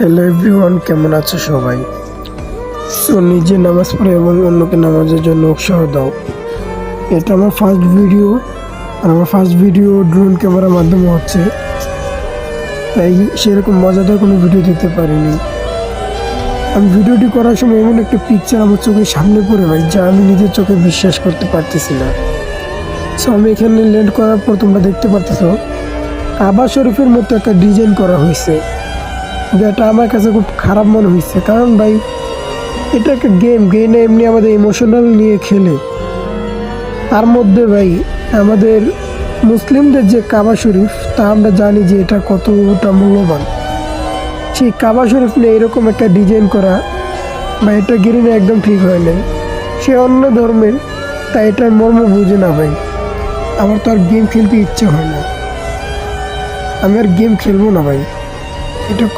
Hello everyone কেমন আছো সবাই? সো নিজে নামাজ পড়ে এবং অন্যকে নামাজের জন্য উৎসাহ দাও। এটা আমার ফার্স্ট ভিডিও আর আমার ফার্স্ট ভিডিও ড্রোন ক্যামেরার মাধ্যমে হচ্ছে। তাই সেরকম মজাদার কোনো ভিডিও দিতে পারিনি। আমি ভিডিওটি করার সময় এমন একটা পিকচার আমার চোখের সামনে পড়ে ভাই, যা আমি নিজের চোখে বিশ্বাস করতে পারতেছি না। সো আমি এখানে ল্যান্ড করার পর তোমরা দেখতে পারতেছো, কাবা শরীফের মতো একটা ডিজাইন করা হয়েছে। যেটা আমার কাছে খুব খারাপ মনে হয়েছে। কারণ ভাই এটা একটা গেম গেমে এমনি আমাদের ইমোশনাল নিয়ে খেলে। তার মধ্যে ভাই, আমাদের মুসলিমদের যে কাবা শরীফ, তা আমরা জানি যে এটা কতটা মূল্যবান। সেই কাবা শরীফ নিয়ে এরকম একটা ডিজাইন করা, বা এটা গিরিনে একদম ঠিক হয় নাই। সে অন্য ধর্মের, তাই এটার মর্ম বুঝে না ভাই। আমার তো আর গেম খেলতে ইচ্ছে হয় না। আমি আর গেম খেলব না ভাই। এটা